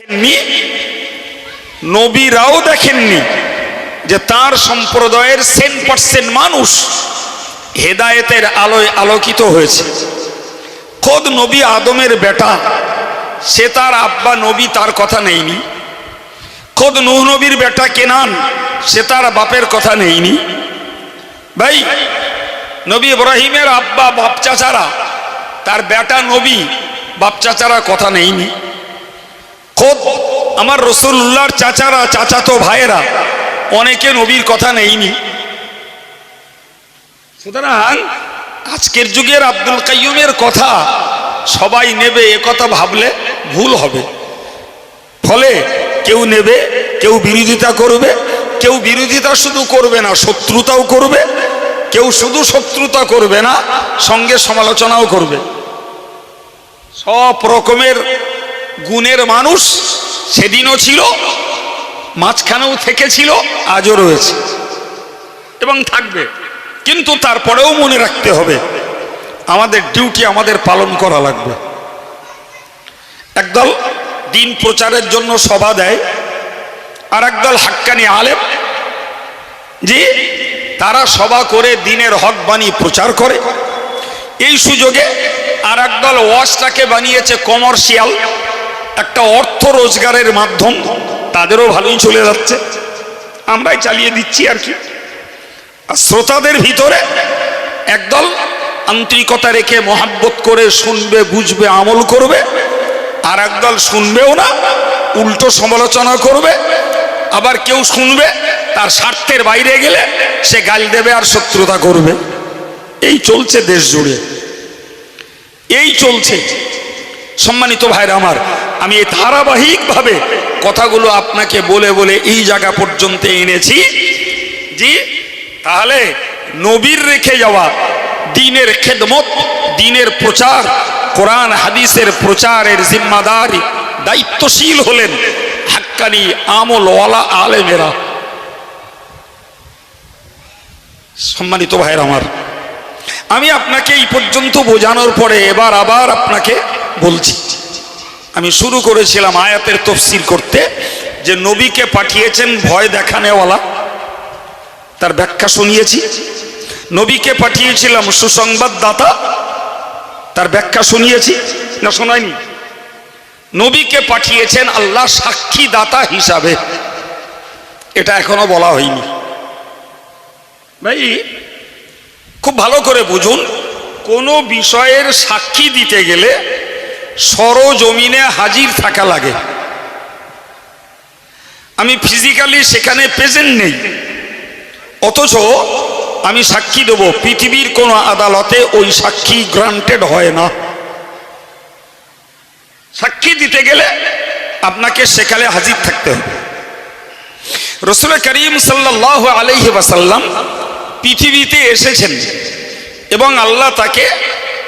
দেখেননি? নবীরাও দেখেননি যে তার সম্প্রদায়ের সেন পার্সেন্ট মানুষ হেদায়েতের আলোয় আলোকিত হয়েছে। খোদ নবী আদমের বেটা, সে তার আব্বা নবী তার কথা নেইনি খোদ নূহ নবীর বেটা কেনান, সে তার বাপের কথা নেইনি ভাই, নবী ইব্রাহিমের আব্বা বাপ চাচারা তার বেটা নবী বাপ চাচারা কথা নেইনি খোদ আমার রসুল্লাহর চাচারা, চাচাতো ভাইয়েরা, অনেকে নবীর কথা নেইনি। সুতরাং আজকের যুগের আব্দুল কাইয়ুমের কথা সবাই নেবে, এ কথা ভাবলে ভুল হবে। ফলে কেউ নেবে, কেউ বিরোধিতা করবে, কেউ বিরোধিতা শুধু করবে না, শত্রুতাও করবে, কেউ শুধু শত্রুতা করবে না, সঙ্গে সমালোচনাও করবে। সব রকমের গুণের মানুষ সেদিনও ছিল, মাঝখানেও থেকেছিল, আজও রয়েছে এবং থাকবে। কিন্তু তারপরেও মনে রাখতে হবে, আমাদের ডিউটি আমাদের পালন করা লাগবে। একদল দিন প্রচারের জন্য সভা দেয়, আর একদল হাক্কানি আলেম যে তারা সভা করে দিনের হক বাণী প্রচার করে। এই সুযোগে আর একদল ওয়াশটাকে বানিয়েছে কমার্শিয়াল একটা অর্থ রোজগারের মাধ্যম, তাদেরও ভালোই চলে যাচ্ছে। আমরাই চালিয়ে দিচ্ছি আর কি। আর শ্রোতাদের ভিতরে একদল আন্তরিকতা রেখে মহাব্বত করে শুনবে, বুঝবে, আমল করবে, আর একদল শুনবেও না, উল্টো সমালোচনা করবে, আবার কেউ শুনবে, তার স্বার্থের বাইরে গেলে সে গাল দেবে আর শত্রুতা করবে। এই চলছে দেশ জুড়ে। এই চলছে। সম্মানিত ভাইরা আমার আমি এই ধারাবাহিকভাবে কথাগুলো আপনাকে বলে বলে এই জায়গা পর্যন্ত এনেছি। জি, তাহলে নবীর রেখে যাওয়া দিনের খেদমত, দিনের প্রচার, কোরআন, হাদিসের প্রচারের জিম্মাদারি দায়িত্বশীল হলেন হাক্কানি আমলওয়ালা আলেমেরা। সম্মানিত ভাইয়ের আমার, আমি আপনাকে এই পর্যন্ত বোঝানোর পরে এবার আবার আপনাকে বলছি। আমি শুরু করেছিলাম আয়াতের তফসিল করতে যে নবীকে পাঠিয়েছেন ভয় দেখানেওয়ালা। তার ব্যাখ্যা শুনিয়েছি। নবীকে পাঠিয়েছিলাম সুসংবাদদাতা। তার ব্যাখ্যা শুনিয়েছি। না, শোনায়নি। নবীকে পাঠিয়েছেন আল্লাহ সাক্ষী দাতা হিসাবে। এটা এখনও বলা হয়নি। ভাই, খুব ভালো করে বুঝুন, কোনো বিষয়ের সাক্ষী দিতে গেলে সরজমিনে হাজির থাকা লাগে। আমি ফিজিক্যালি সেখানে প্রেজেন্ট নেই। অথচ আমি সাক্ষী দেব, পৃথিবীর কোনো আদালতে ওই সাক্ষী গ্রান্টেড হয় না। সাক্ষী দিতে গেলে আপনাকে সেখানে হাজির থাকতে হবে। রসুল করিম সাল্লাহ আলহি ওয়াসাল্লাম পৃথিবীতে এসেছেন এবং আল্লাহ তাকে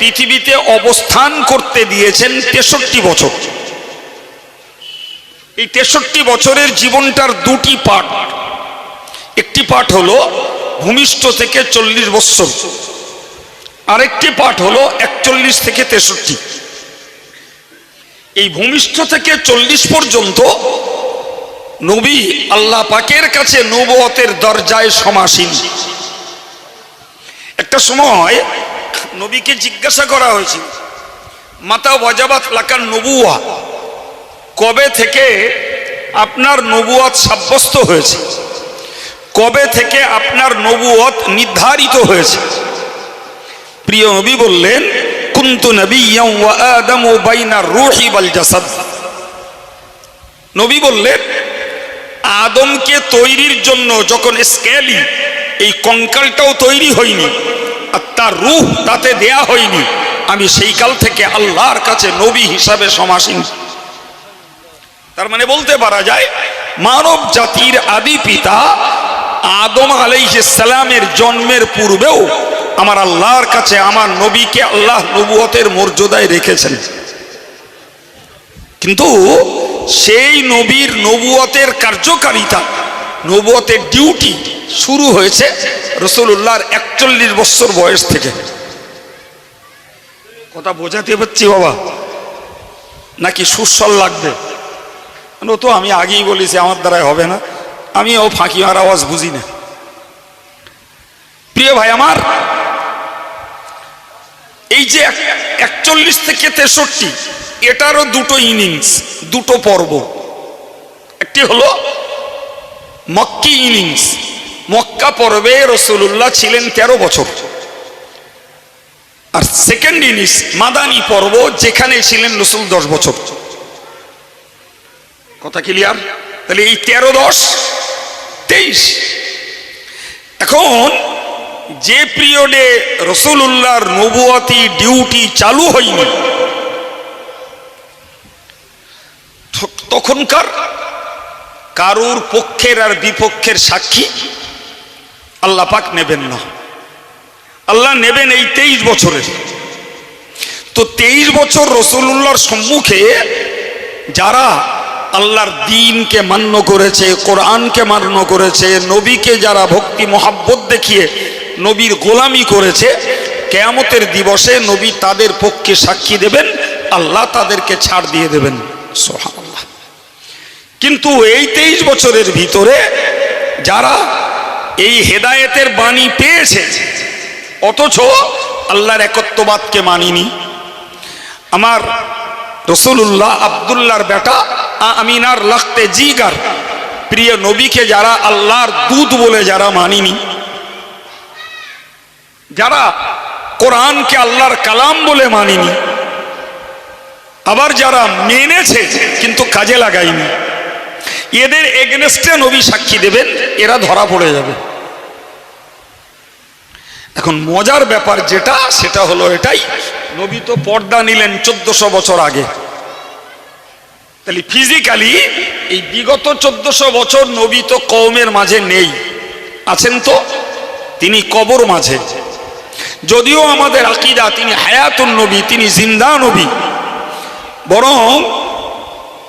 পৃথিবীতে অবস্থান করতে দিয়েছেন তেষট্টি বছর। এই তেষট্টি বছরের জীবনটার দুটি পার্ট একটি পাঠ হলো ভূমিষ্ঠ থেকে চল্লিশ বৎসর। আরেকটি পাঠ হলো একচল্লিশ থেকে তেষট্টি। এই ভূমিষ্ঠ থেকে চল্লিশ পর্যন্ত নবী আল্লাহ পাকের কাছে নবতের দরজায় সমাসীন। একটা সময় নবীকে জিজ্ঞাসা করা হয়েছিল, মাতা ওয়াজাবাত লাকার নবুয়া কবে থেকে আপনার নবুয়াত সাব্যস্ত হয়েছে? কবে থেকে আপনার নবুয়ত নির্ধারিত হয়েছে? প্রিয় নবী বললেন, কুন্তু নবী বললেন, আদমকে তৈরির জন্য যখন স্কেলি এই কঙ্কালটাও তৈরি হয়নি আর তার রুহ তাতে দেয়া হয়নি। আমি সেই কাল থেকে আল্লাহর কাছে নবী হিসাবে সমাসীন। তার মানে বলতে পারা যায়, মানব জাতির আদি পিতা আদম আলাইসালামের জন্মের পূর্বেও আমার আল্লাহর কাছে আমার নবীকে আল্লাহ নবুয়তের মর্যাদায় রেখেছেন। কিন্তু সেই নবীর নবুয়তের কার্যকারিতা নবুয়তের ডিউটি শুরু হয়েছে রসুল্লাহর একচল্লিশ বছর বয়স থেকে। কথা বোঝাতে পারছি বাবা? নাকি সুস্বল লাগবে? তো আমি আগেই বলেছি, আমার দ্বারাই হবে না। আমি ও ফাঁকি আর আওয়াজ বুঝি না। প্রিয় ভাই আমার, এই যে একচল্লিশ থেকে তেষট্টি, এটারও দুটো ইনিংস দুটো পর্ব। একটি হলো মক্কি ইনিংস। মক্কা পর্বে রসুল্লাহ ছিলেন তেরো বছর। আর সেকেন্ড ইনিংস মাদানি পর্ব, যেখানে ছিলেন রসুল দশ বছর। কথা ক্লিয়ার? তাহলে এই তেরো দশ, তেইশ। এখন যে পিরিয়ডে রসুল্লাহর নবুয়াতি ডিউটি চালু হয়নি, তখনকার কারুর পক্ষের আর বিপক্ষের সাক্ষী আল্লাহ পাক নেবেন না। আল্লাহ নেবেন এই তেইশ বছরের। তো তেইশ বছর রসুল্লাহর সম্মুখে যারা আল্লাহর দিনকে মান্য করেছে, কোরআনকে মান্য করেছে, নবীকে যারা ভক্তি, মহাব্বত দেখিয়ে নবীর গোলামি করেছে, কেয়ামতের দিবসে নবী তাদের পক্ষে সাক্ষী দেবেন, আল্লাহ তাদেরকে ছাড় দিয়ে দেবেন। সোহানাল্লাহ কিন্তু এই তেইশ বছরের ভিতরে যারা এই হেদায়েতের বাণী পেয়েছে, অথচ আল্লাহর একত্ববাদকে মানিনি। আমার রসুল্লাহ আবদুল্লাহর বেটা আমিনার লাখতে জিগার, প্রিয় নবীকে যারা আল্লাহর দুধ বলে যারা মানিনি, যারা কোরআনকে আল্লাহর কালাম বলে মানিনি, আবার যারা মেনেছে কিন্তু কাজে লাগায়নি। এদের এগেনস্টে নবী সাক্ষী দেবেন, এরা ধরা পড়ে যাবে। এখন মজার ব্যাপার যেটা, সেটা হলো এটাই, নবী তো পর্দা নিলেন চোদ্দশো বছর আগে। তাহলে ফিজিক্যালি এই বিগত চোদ্দশো বছর নবী তো কৌমের মাঝে নেই। আছেন তো? তিনি কবর মাঝে। যদিও আমাদের আকিদা, তিনি হায়াতুন নবী, তিনি জিন্দা নবী। বরং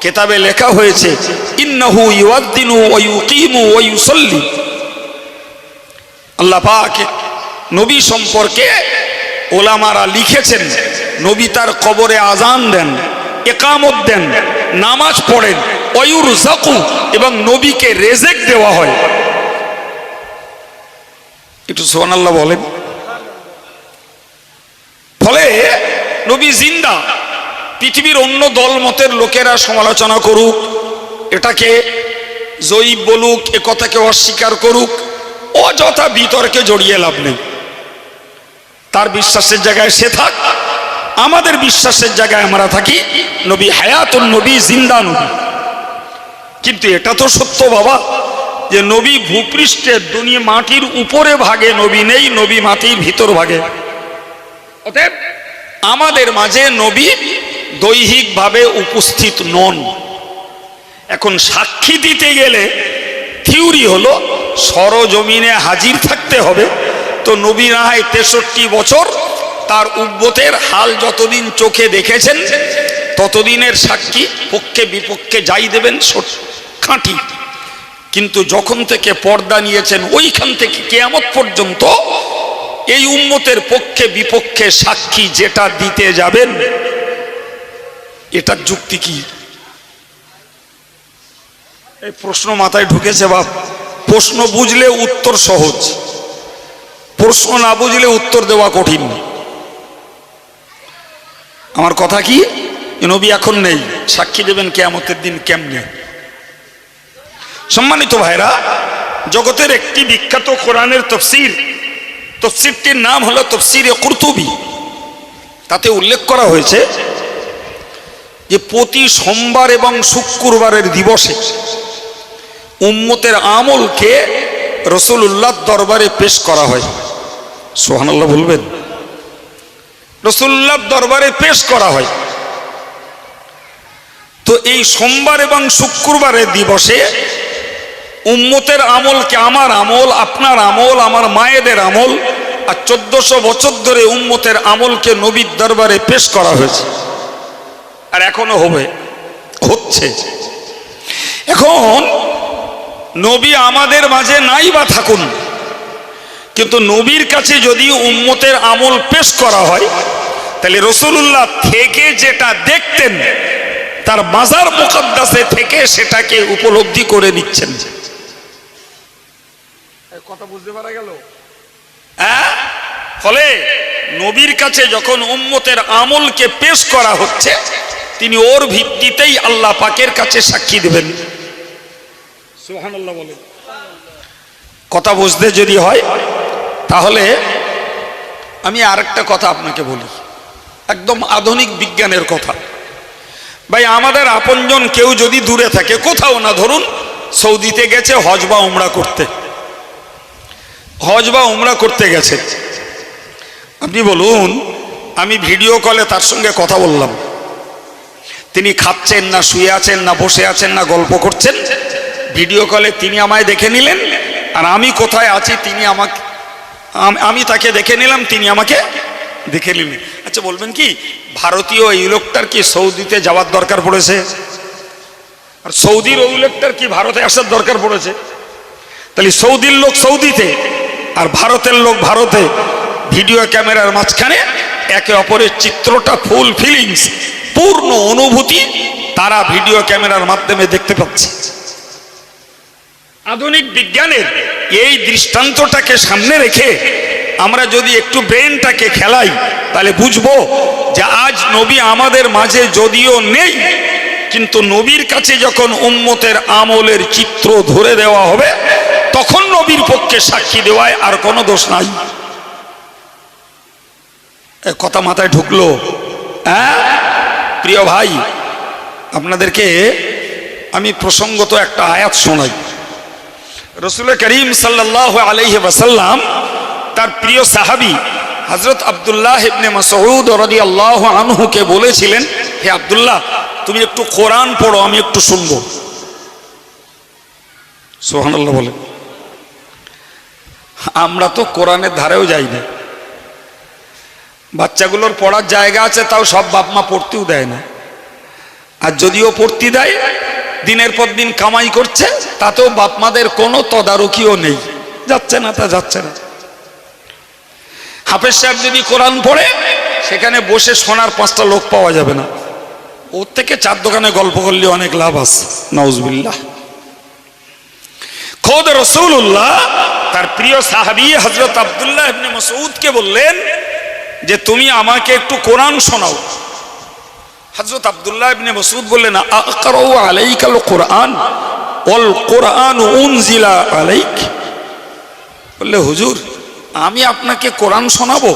কেতাবে লেখা হয়েছে নবী সম্পর্কে ওলামারা লিখেছেন, নবী তার কবরে আজান দেন একামত দেন, নামাজ পড়েন অয়ুর জাকু এবং নবীকে রেজেক দেওয়া হয়। একটু সোহানাল্লাহ বলেন। ফলে নবী জিন্দা পৃথিবীর অন্য দলমতের লোকেরা সমালোচনা করুক, এটাকে জয়ীব বলুক, এ কথাকে অস্বীকার করুক, অযথা বিতর্কে জড়িয়ে লাভ নেই। তার বিশ্বাসের জায়গায় সে থাক, আমাদের বিশ্বাসের জায়গায় আমরা থাকি। নবী হায়াতুন নবী, জিন্দা নবী। কিন্তু এটা তো সত্য বাবা, যে নবী ভূপৃষ্ঠের দুনিয়া মাটির উপরে ভাগে, নবী নেই, নবী মাটির ভিতর ভাগে। অতএব আমাদের মাঝে নবী দৈহিকভাবে উপস্থিত নন। এখন সাক্ষী দিতে গেলে থিওরি হলো সরজমিনে হাজির থাকতে হবে। তো নবী না হয় তেষট্টি বছর তার উব্বতের হাল যতদিন চোখে দেখেছেন, ততদিনের সাক্ষী পক্ষে বিপক্ষে যাই দেবেন খাঁটি। কিন্তু যখন থেকে পর্দা নিয়েছেন, ওইখান থেকে কেয়ামত পর্যন্ত এই উম্মতের পক্ষে বিপক্ষে সাক্ষী যেটা দিতে যাবেন এটার যুক্তি কি? এই প্রশ্ন মাথায় ঢুকেছে বাপ। প্রশ্ন বুঝলে উত্তর সহজ। প্রশ্ন না বুঝলে উত্তর দেওয়া কঠিন। আমার কথা কি? নবী এখন নেই। সাক্ষী দেবেন কেয়ামতের দিন কেমনে? সম্মানিত ভাইরা, জগতের একটি বিখ্যাত কোরআনের তফসির। তফসিরটির নাম হলো তফসির কুরতুবি। তাতে উল্লেখ করা হয়েছে যে প্রতি সোমবার এবং শুক্রবারের দিবসে উম্মতের আমলকে রসুল্লাহ দরবারে পেশ করা হয়। সোহানাল্লাহ বলবেন? রসুল্লাহ দরবারে পেশ করা হয়। তো এই সোমবার এবং শুক্রবারের দিবসে উম্মতের আমলকে আমার আমল, আপনার আমল, আমার মায়েদের আমল আর চোদ্দশো বছর ধরে উম্মতের আমলকে নবীর দরবারে পেশ করা হয়েছে। আর এখনও হবে হচ্ছে। এখন নবী আমাদের মাঝে নাই বা থাকুন কিন্তু নবীর কাছে যদি উম্মতের আমল পেশ করা হয় তাহলে রসুল্লাহ থেকে যেটা দেখতেন তার মাজার মুকদ্দাসে থেকে সেটাকে উপলব্ধি করে নিচ্ছেন। কথা বুঝতে পারা গেল? হ্যাঁ? ফলে নবীর কাছে যখন উম্মতের আমলকে পেশ করা হচ্ছে তিনি ওর ভিত্তিতেই আল্লাহ পাকের কাছে সাক্ষী দেবেন। বলেন। কথা বুঝতে যদি হয় তাহলে আমি আরেকটা কথা আপনাকে বলি। একদম আধুনিক বিজ্ঞানের কথা। ভাই আমাদের আপনজন কেউ যদি দূরে থাকে কোথাও না ধরুন সৌদিতে গেছে হজ বা উমরা করতে। হজ বা উমরা করতে গেছে। আপনি বলুন আমি ভিডিও কলে তার সঙ্গে কথা বললাম। তিনি খাচ্ছেন না, শুয়ে আছেন না, বসে আছেন না, গল্প করছেন। ভিডিও কলে তিনি আমায় দেখে নিলেন, আর আমি কোথায় আছি তিনি আমাকে আমি তাকে দেখে নিলাম, তিনি আমাকে দেখে নিলেন। আচ্ছা বলবেন কি, ভারতীয় এই লোকটার কি সৌদিতে যাওয়ার দরকার পড়েছে? আর সৌদির ওই লোকটার কি ভারতে আসার দরকার পড়েছে? তাহলে সৌদির লোক সৌদিতে, আর ভারতের লোক ভারতে। ভিডিও ক্যামেরার মাঝখানে একে অপরের চিত্রটা ফুল ফিলিংস, পূর্ণ অনুভূতি তারা ভিডিও ক্যামেরার মাধ্যমে দেখতে পাচ্ছে। আধুনিক বিজ্ঞানের এই দৃষ্টান্তটাকে সামনে রেখে আমরা যদি একটু ব্রেনটাকে খেলাই, তাহলে বুঝব যে আজ নবী আমাদের মাঝে যদিও নেই, কিন্তু নবীর কাছে যখন উম্মতের আমলের চিত্র ধরে দেওয়া হবে, তখন নবীর পক্ষে সাক্ষী দেওয়ায় আর কোনো দোষ নাই। কথা মাথায় ঢুকলো। হ্যাঁ? প্রিয় ভাই, আপনাদেরকে আমি প্রসঙ্গত একটা আয়াত শোনাই। রসুল করিম সাল্লাহ আলহি ওয়াসাল্লাম তার প্রিয় সাহাবি হজরত আবদুল্লাহ ইবনে মাসউদ রদি আল্লাহ আনহুকে বলেছিলেন, হে আবদুল্লাহ, তুমি একটু কোরআন পড়ো, আমি একটু শুনব। সোহানাল্লাহ বলেন আমরা তো কোরআনের ধারেও যাই না। বাচ্চাগুলোর পড়ার জায়গা আছে, তাও সব বাপ মা পড়তেও দেয় না। আর যদিও পড়তে দেয়, দিনের পর দিন কামাই করছে, তাতেও বাপ মাদের কোনো তদারকিও নেই। যাচ্ছে না তা যাচ্ছে না। হাফেজ সাহেব যদি কোরআন পড়ে, সেখানে বসে শোনার পাঁচটা লোক পাওয়া যাবে না। ওর থেকে চার দোকানে গল্প করলে অনেক লাভ আছে নওজবিল্লাহ খোদ রসুল্লাহ তার প্রিয় সাহাবি হজরত আবদুল্লাহ ইবনে মসউদকে বললেন যে তুমি আমাকে একটু কোরআন শোনাও। হজরত আবদুল্লাহ ইবনে মসউদ বললেন আকরাউ আলাইকাল কোরআন ওয়াল কোরআন উনজিলা আলাইক? বললে, হুজুর, আমি আপনাকে কোরআন শোনাবো।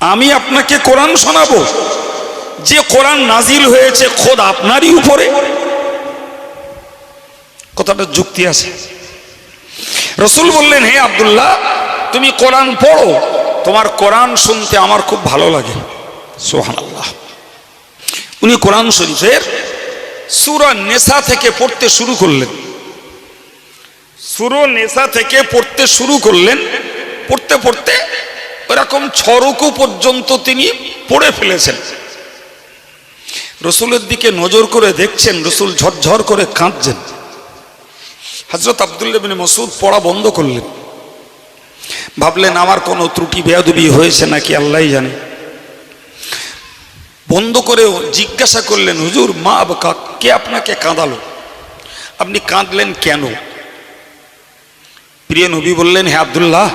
আমি আপনাকে কোরআন শোনাবো। যে কোরআন নাজিল হয়েছে খোদ আপনারই উপরে। কথাটা যুক্তি আছে। রসুল বললেন, হে আবদুল্লাহ, তুমি কোরআন পড়ো তোমার কোরআন শুনতে আমার খুব ভালো লাগে। সোহান আল্লাহ উনি কোরআন শরীফের সুরা নেশা থেকে পড়তে শুরু করলেন। সুর নেশা থেকে পড়তে শুরু করলেন। পড়তে পড়তে ওরকম ছরকু পর্যন্ত তিনি পড়ে ফেলেছেন। রসুলের দিকে নজর করে দেখছেন, রসুল ঝরঝর করে কাঁদছেন। হজরত আবদুল্লাবিন মসুদ পড়া বন্ধ করলেন। ভাবলেন আমার কোনো ত্রুটি, বেয়াদবি হয়েছে নাকি আল্লাহ জানে। বন্ধ করে জিজ্ঞাসা করলেন, হুজুর, মা আবকা কে আপনাকে কাঁদালো? আপনি কাঁদলেন কেন? প্রিয় নবী বললেন, হে আবদুল্লাহ,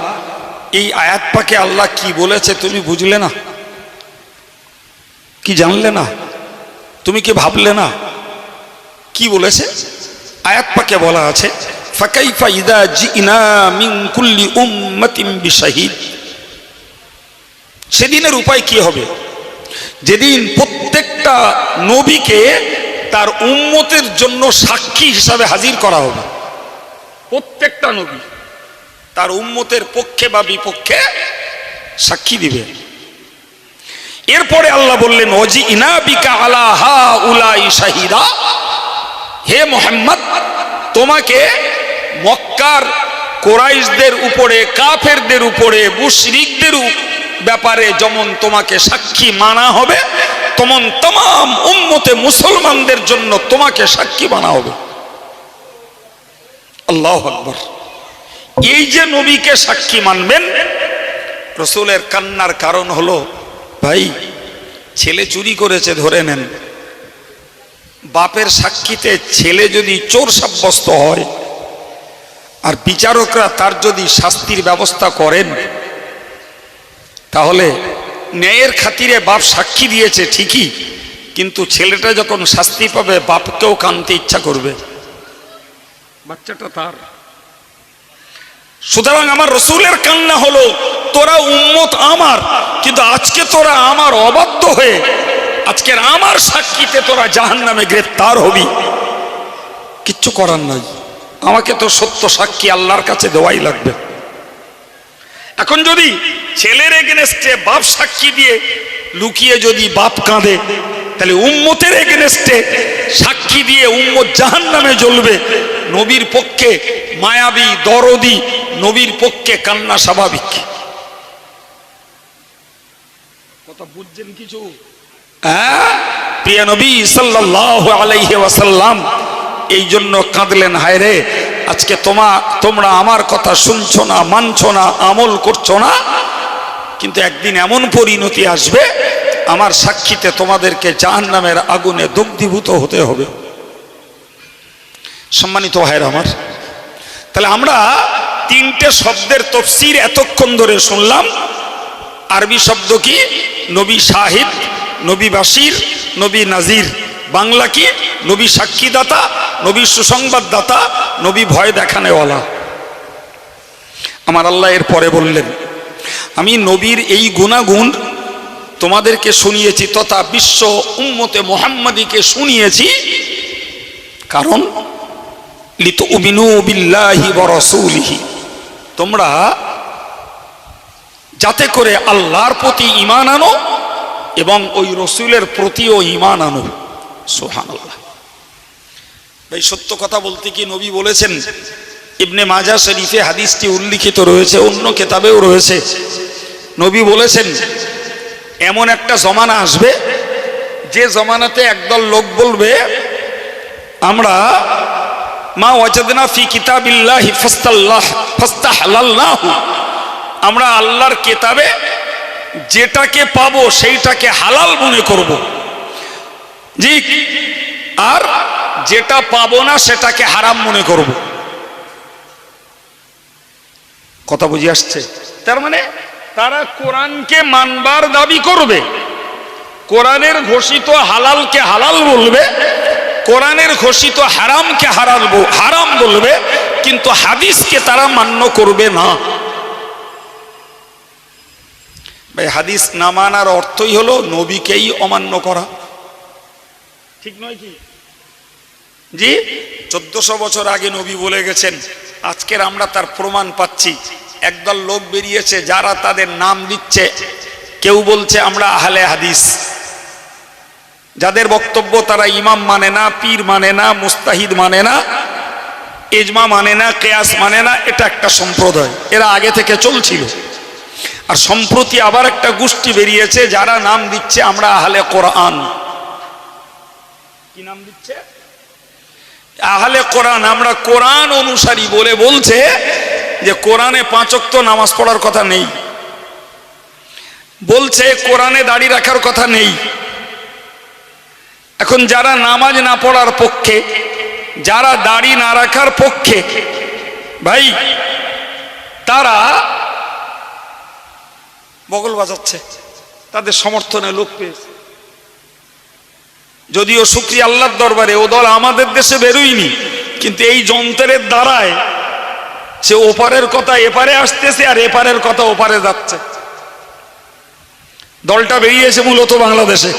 এই আয়াত পাকে আল্লাহ কি বলেছে তুমি বুঝলে না? কি জানলে না? তুমি কি ভাবলে না? কি বলেছে? আয়াত পাকে বলা আছে কুল্লি সেদিনের উপায় কি হবে? যেদিন প্রত্যেকটা নবীকে তার উম্মতের জন্য সাক্ষী হিসাবে হাজির করা হবে। প্রত্যেকটা নবী তার উম্মতের পক্ষে বা বিপক্ষে সাক্ষী দিবে। এরপরে আল্লাহ বললেন অজি ইনাবিকা আলা উলাই শাহিদা। হে মোহাম্মদ, তোমাকে মক্কার কোরাইশদের উপরে, কাফেরদের উপরে, মুশরিকদের ব্যাপারে যেমন তোমাকে সাক্ষী মানা হবে, তেমন তমাম উম্মতে মুসলমানদের জন্য তোমাকে সাক্ষী মানা হবে। আল্লাহ আকবর। এই যে নবীকে সাক্ষী মানবেন, রসুলের কান্নার কারণ হলো, ভাই, ছেলে চুরি করেছে ধরে নেন। বাপের সাক্ষীতে ছেলে যদি চোর সাব্যস্ত হয় আর বিচারকরা তার যদি শাস্তির ব্যবস্থা করেন, তাহলে ন্যায়ের খাতিরে বাপ সাক্ষী দিয়েছে ঠিকই, কিন্তু ছেলেটা যখন শাস্তি পাবে, বাপকেও কানতে ইচ্ছা করবে। বাচ্চাটা তার। সুতরাং আমার রসুলের কান্না হলো, তোরা উম্মত আমার, কিন্তু আজকে তোরা আমার অবাধ্য হয়ে, আজকের আমার সাক্ষীতে তোরা জাহান নামে গ্রেপ্তার হবি। কিচ্ছু করার নাই। আমাকে তো সত্য সাক্ষী আল্লাহর কাছে দেওয়াই লাগবে। এখন যদি ছেলের এগেনেস্টে বাপ সাক্ষী দিয়ে লুকিয়ে যদি বাপ কাঁদে তাহলে উম্মতের এগেনেস্টে সাক্ষী দিয়ে উম্মত জাহান নামে জ্বলবে। নবীর পক্ষে মায়াবী দরদি নবীর পক্ষে কান্না স্বাভাবিক। কথা বুঝছেন কিছু? হ্যাঁ? প্রিয় নবী সাল্লাল্লাহু আলাইহি ওয়াসাল্লাম এই জন্য কাঁদলেন, হায় রে, আজকে তোমা, তোমরা আমার কথা শুনছো না, মানছো না, আমল করছ না? কিন্তু একদিন এমন পরিণতি আসবে, আমার সাক্ষীতে তোমাদেরকে জাহান নামের আগুনে দগ্ধীভূত হতে হবে। সম্মানিত ভাইয়ের আমার, তাহলে আমরা তিনটে শব্দের তফসির এতক্ষণ ধরে শুনলাম। আরবি শব্দ কি? নবী শাহিদ, নবী বাসির নবী নাজির। বাংলা কি? নবী সাক্ষীদাতা, নবী সুসংবাদদাতা, নবী ভয় দেখানেওয়ালা। আমার আল্লাহ এর পরে বললেন, আমি নবীর এই গুণাগুণ তোমাদেরকে শুনিয়েছি তথা বিশ্ব উম্মতে মোহাম্মদীকে শুনিয়েছি। কারণ লিত উবিনু বিল্লাহি বরসুলিহি তোমরা যাতে করে আল্লাহর প্রতি ইমান আনো এবং ওই রসুলের প্রতিও ইমান আনো। ভাই, সত্য কথা বলতে কি নবী বলেছেন? ইবনে মাজা শরীফে হাদিসটি উল্লিখিত রয়েছে, অন্য কেতাবেও রয়েছে। নবী বলেছেন, এমন একটা জমানা আসবে, যে জমানাতে একদল লোক বলবে, আমরা মা ওয়াজাদনা ফি কিতাবিল্লাহ ফাস্তাল্লাহ, ফাস্তাহালাল্লাহু। আমরা আল্লাহর কেতাবে যেটাকে পাবো, সেইটাকে হালাল মনে করব। জি। আর যেটা পাবো না সেটাকে হারাম মনে করব। কথা বুঝে আসছে? তার মানে তারা কোরআনকে মানবার দাবি করবে। কোরআনের ঘোষিত হালালকে হালাল বলবে, কোরআনের ঘোষিত হারামকে হারাল হারাম বলবে, কিন্তু হাদিসকে তারা মান্য করবে না। ভাই, হাদিস না মানার অর্থই হলো নবীকেই অমান্য করা। ঠিক নয় কি? জি? চোদ্দশো বছর আগে নবী বলে গেছেন, আজকের আমরা তার প্রমাণ পাচ্ছি। একদল লোক বেরিয়েছে, যারা তাদের নাম দিচ্ছে কেউ বলছে, আমরা আহলে হাদিস। যাদের বক্তব্য তারা ইমাম মানে না, পীর মানে না, মুস্তাহিদ মানে না এজমা মানে না, কেয়াস মানে না, এটা একটা সম্প্রদায়। এরা আগে থেকে চলছিল। আর সম্প্রতি আবার একটা গোষ্ঠী বেরিয়েছে, যারা নাম দিচ্ছে, আমরা আহলে কোরআন। কি নাম দিচ্ছে? আহলে কোরআন, আমরা কোরআন অনুসারী বলে বলছে যে কোরআনে পাঁচক্ত নামাজ পড়ার কথা নেই। বলছে কোরআনে দাড়ি রাখার কথা নেই। এখন যারা নামাজ না পড়ার পক্ষে, যারা দাড়ি না রাখার পক্ষে, ভাই, তারা বগল বাজাচ্ছে, তাদের সমর্থনে লোক পেয়েছে। যদিও শুক্রিয়া আল্লাহর দরবারে, ও দল আমাদের দেশে বেরোয়নি, কিন্তু এই যন্ত্রের দ্বারায় সে ওপারের কথা এপারে আসতেছে আর এপারের কথা ওপারে যাচ্ছে। দলটা বেরিয়েছে মূলত বাংলাদেশে।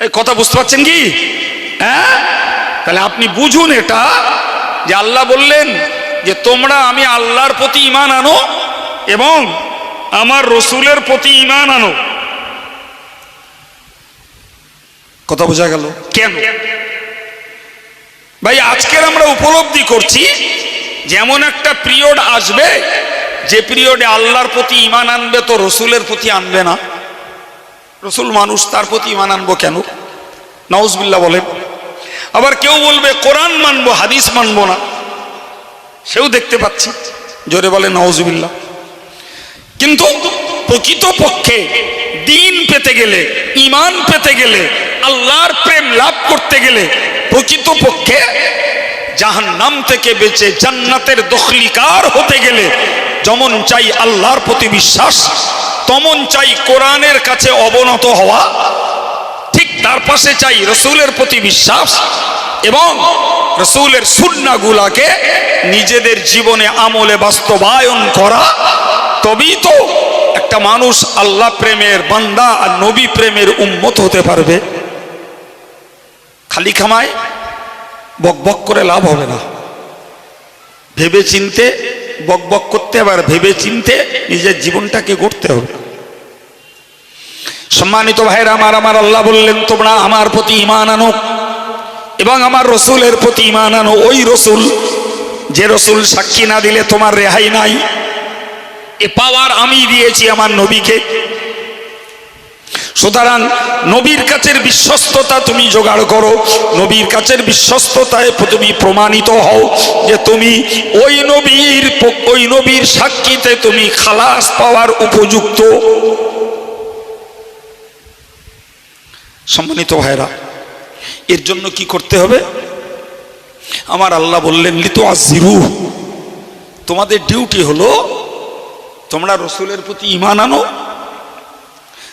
এই কথা বুঝতে পারছেন কি? হ্যাঁ? তাহলে আপনি বুঝুন এটা যে আল্লাহ বললেন যে তোমরা আমি আল্লাহর প্রতি ইমান আনো এবং আমার রসুলের প্রতি ইমান আনো। কথা বোঝা গেল? কেন? ভাই, আজকের আমরা উপলব্ধি করছি, যেমন একটা পিরিয়ড আসবে, যে পিরিয়ডে আল্লাহর প্রতি ইমান আনবে তো রসুলের প্রতি আনবে না? রসুল মানুষ, তার প্রতি ইমান আনব কেন? নাউজবিল্লা বলেন। আবার কেউ বলবে, কোরআন মানবো, হাদিস মানবো না। সেও দেখতে পাচ্ছি। জোরে বলে নওয়াজবিল্লা কিন্তু প্রকৃত পক্ষে দিন পেতে গেলে ইমান পেতে গেলে আল্লাহর প্রেম লাভ করতে গেলে প্রকৃতপক্ষে জাহান্নাম থেকে বেঁচে জান্নাতের দখলিকার হতে গেলে যেমন চাই আল্লাহর প্রতি বিশ্বাস, তমন চাই কোরআনের কাছে অবনত হওয়া, ঠিক তার পাশে চাই রসুলের প্রতি বিশ্বাস এবং রসুলের সুন্নাগুলাকে নিজেদের জীবনে আমলে বাস্তবায়ন করা। তবেই তো একটা মানুষ আল্লাহ প্রেমের বান্দা আর নবী প্রেমের উন্মত হতে পারবে। খালি খামায় বকবক করে লাভ হবে না। ভেবে চিনতে বকবক করতে, আবার ভেবে চিনতে নিজের জীবনটাকে গড়তে হবে। সম্মানিত ভাইরা আমার আমার আল্লাহ বললেন, তোমরা আমার প্রতি ইমান আনো এবং আমার রসুলের প্রতি ইমান আনো। ওই রসুল, যে রসুল সাক্ষী না দিলে তোমার রেহাই নাই। এ পাওয়ার আমি দিয়েছি আমার নবীকে। সুতরাং নবীর কাছের বিশ্বস্ততা তুমি জোগাড় করো। নবীর কাছের বিশ্বস্ততায় তুমি প্রমাণিত হও যে তুমি ওই নবীর ওই নবীর সাক্ষীতে তুমি খালাস পাওয়ার উপযুক্ত। সম্মানিত ভাইরা এর জন্য কি করতে হবে? আমার আল্লাহ বললেন, লিতো আজিরু তোমাদের ডিউটি হলো তোমরা রসুলের প্রতি ইমান আনো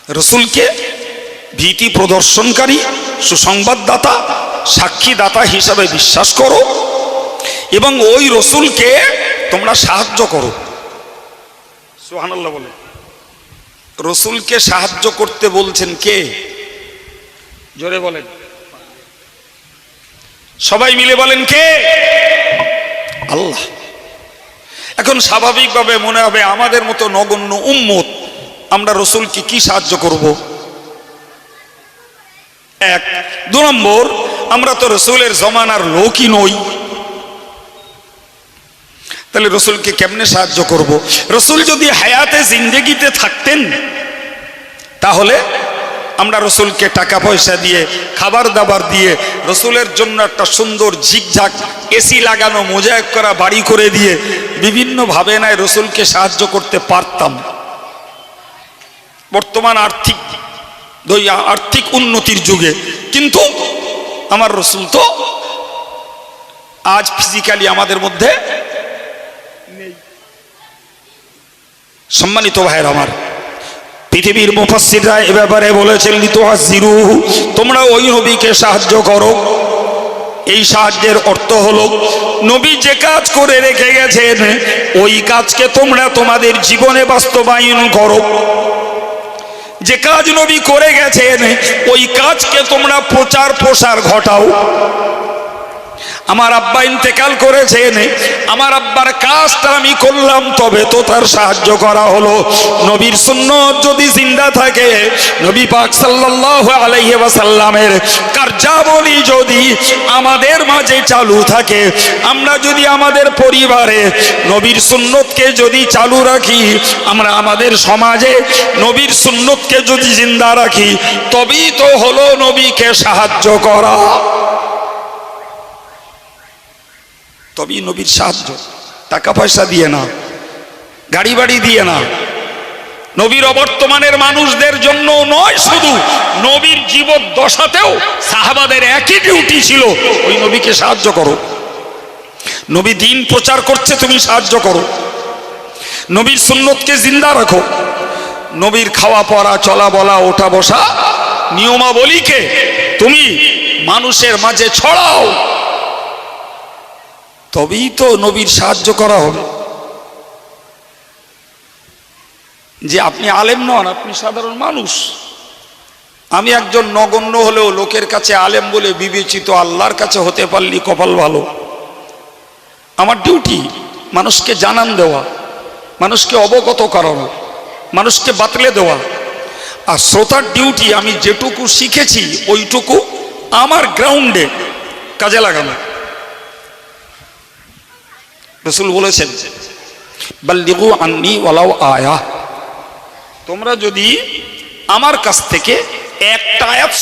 রসুলকে ভীতি প্রদর্শনকারী, সুসংবাদদাতা, সাক্ষীদাতা হিসাবে বিশ্বাস করো এবং ওই রসুলকে তোমরা সাহায্য করো। সুহানাল্লাহ বলে। রসুলকে সাহায্য করতে বলছেন কে? জোরে বলেন। সবাই মিলে বলেন কে? আল্লাহ। এখন স্বাভাবিকভাবে মনে হবে আমাদের মতো নগণ্য উম্মত আমরা রসুলকে কি সাহায্য করব? এক। দু নম্বর, আমরা তো রসুলের জমানার লোকই নই। তাহলে রসুলকে কেমনে সাহায্য করব? রসুল যদি হায়াতে জিন্দেগিতে থাকতেন, তাহলে আমরা রসুলকে টাকা পয়সা দিয়ে, খাবার দাবার দিয়ে, রসুলের জন্য একটা সুন্দর ঝিকঝাক এসি লাগানো মোজায়েক করা, বাড়ি করে দিয়ে, বিভিন্নভাবে নয় রসুলকে সাহায্য করতে পারতাম। বর্তমান আর্থিক আর্থিক উন্নতির যুগে। কিন্তু আমার রসুল তো আজ ফিজিক্যালি আমাদের মধ্যে। সম্মানিত ভাইয়ের আমার, পৃথিবীর মুফাসসিররা এ ব্যাপারে বলেছেন লিতুহাজ্জিরু তোমরা ওই নবীকে সাহায্য করো। এই সাহায্যের অর্থ হলো, নবী যে কাজ করে রেখে গেছেন, ওই কাজকে তোমরা তোমাদের জীবনে বাস্তবায়ন করো। যে কাজ নবী করে গেছেন ওই কাজকে তোমরা প্রচার প্রসার ঘটাও। আমার আব্বা ইন্তেকাল করেছে করেছেন আমার আব্বার কাজটা আমি করলাম, তবে তো তার সাহায্য করা হলো। নবীর সুন্নত যদি জিন্দা থাকে, নবী পাক সাল্লাল্লাহু আলাইহি ওয়াসাল্লামের কার্যাবলী যদি আমাদের মাঝে চালু থাকে, আমরা যদি আমাদের পরিবারে নবীর সুন্নতকে যদি চালু রাখি, আমরা আমাদের সমাজে নবীর সুন্নতকে যদি জিন্দা রাখি, তবেই তো হলো নবীকে সাহায্য করা। তবেই নবীর সাহায্য। টাকা পয়সা দিয়ে না, গাড়ি বাড়ি দিয়ে না। নবীর অবর্তমানের মানুষদের জন্য নয় শুধু, নবীর জীবন দশাতেও সাহাবাদের একই ডিউটি ছিল, ওই নবীকে সাহায্য করো। নবী দিন প্রচার করছে, তুমি সাহায্য করো। নবীর সুন্নতকে জিন্দা রাখো। নবীর খাওয়া, পড়া, চলা, বলা, ওঠা, বসা নিয়মাবলীকে তুমি মানুষের মাঝে ছড়াও। তবেই তো নবীর সাহায্য করা হবে। যে আপনি আলেম নন, আপনি সাধারণ মানুষ। আমি একজন নগণ্য হলেও লোকের কাছে আলেম বলে বিবেচিত আল্লাহর কাছে হতে পারলি কপাল ভালো। আমার ডিউটি মানুষকে জানান দেওয়া, মানুষকে অবগত করানো, মানুষকে বাতলে দেওয়া। আর শ্রোতার ডিউটি আমি যেটুকু শিখেছি, ওইটুকু আমার গ্রাউন্ডে কাজে লাগানো। রসুল বলেছেন বাল্লিগু আন্নি ওয়ালাও আয়া। তোমরা যদি আমার কাছ থেকে একটা আয়াত